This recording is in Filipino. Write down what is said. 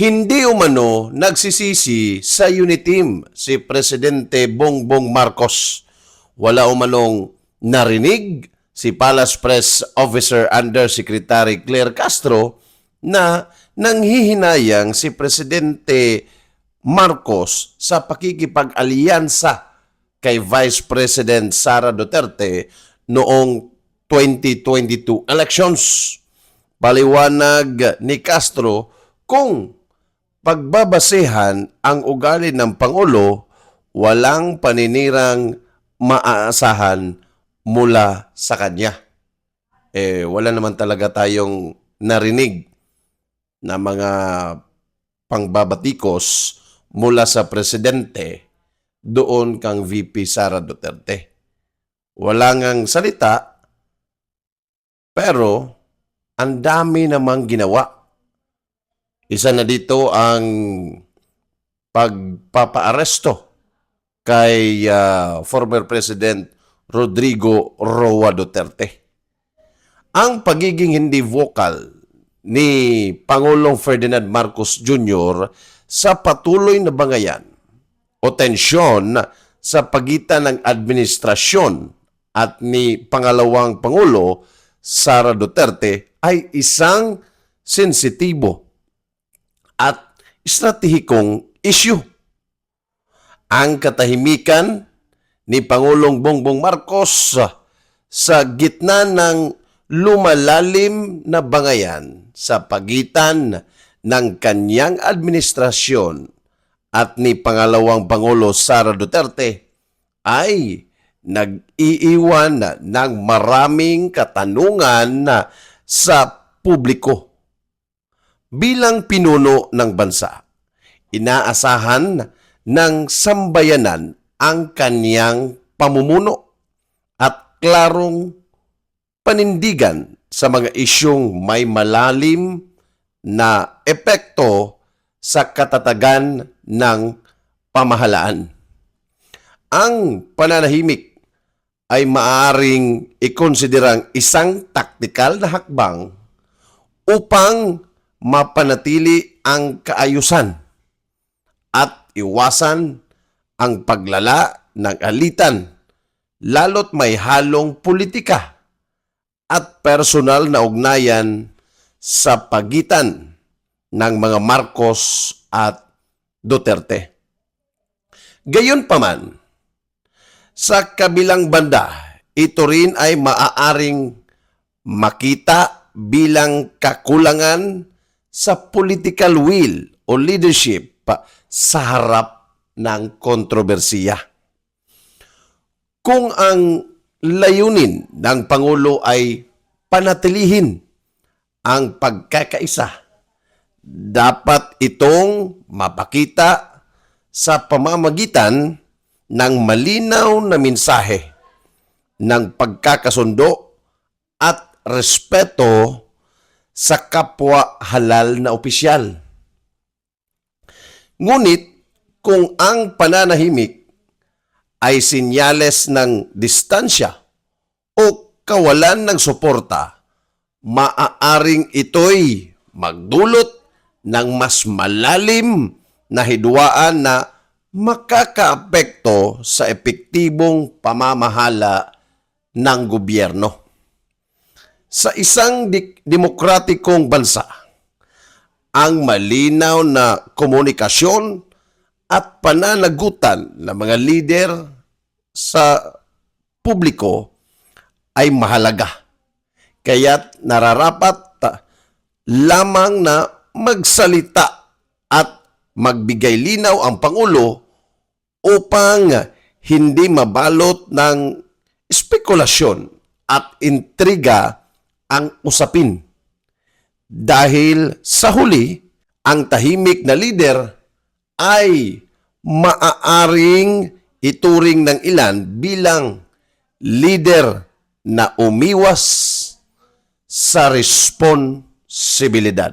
Hindi umano nagsisisi sa Uniteam si Presidente Bongbong Marcos. Wala umanong narinig si Palace Press Officer Undersecretary Claire Castro na nanghihinayang si Presidente Marcos sa pakikipag-alyansa kay Vice President Sara Duterte noong 2022 elections. Paliwanag ni Castro kung pagbabasehan ang ugali ng Pangulo, walang paninirang maaasahan mula sa kanya. Eh, wala naman talaga tayong narinig na mga pangbabatikos mula sa presidente doon kang VP Sara Duterte. Wala ngang salita, pero ang dami namang ginawa. Isa na dito ang pagpapaaresto kay ah, former President Rodrigo Roa Duterte. Ang pagiging hindi vocal ni Pangulong Ferdinand Marcos Jr. sa patuloy na bangayan o tensyon sa pagitan ng administrasyon at ni pangalawang Pangulo Sara Duterte ay isang sensitibo at estratehikong issue. Ang katahimikan ni Pangulong Bongbong Marcos sa gitna ng lumalalim na bangayan sa pagitan ng kanyang administrasyon at ni pangalawang Pangulo Sara Duterte ay nag-iiwan ng maraming katanungan sa publiko. Bilang pinuno ng bansa, inaasahan ng sambayanan ang kanyang pamumuno at klarong panindigan sa mga isyong may malalim na epekto sa katatagan ng pamahalaan. Ang pananahimik ay maaaring ikonsiderang isang taktikal na hakbang upang mapanatili ang kaayusan at iwasan ang paglala ng alitan lalo't may halong politika at personal na ugnayan sa pagitan ng mga Marcos at Duterte. Gayunpaman, sa kabilang banda, ito rin ay maaaring makita bilang kakulangan sa political will o leadership sa harap ng kontrobersiya. Kung ang layunin ng Pangulo ay panatilihin ang pagkakaisa, dapat itong mapakita sa pamamagitan ng malinaw na mensahe ng pagkakasundo at respeto sa kapwa halal na opisyal. Ngunit kung ang pananahimik ay sinyales ng distansya o kawalan ng suporta, maaaring ito'y magdulot ng mas malalim na hidwaan na makakaapekto sa epektibong pamamahala ng gobyerno. Sa isang dik- demokratikong bansa, ang malinaw na komunikasyon at pananagutan ng mga lider sa publiko ay mahalaga. Kaya't nararapat lamang na magsalita at magbigay linaw ang Pangulo upang hindi mabalot ng spekulasyon at intriga ang usapin. Dahil sa huli, ang tahimik na lider ay maaaring ituring ng ilan bilang leader na umiwas sa responsibilidad.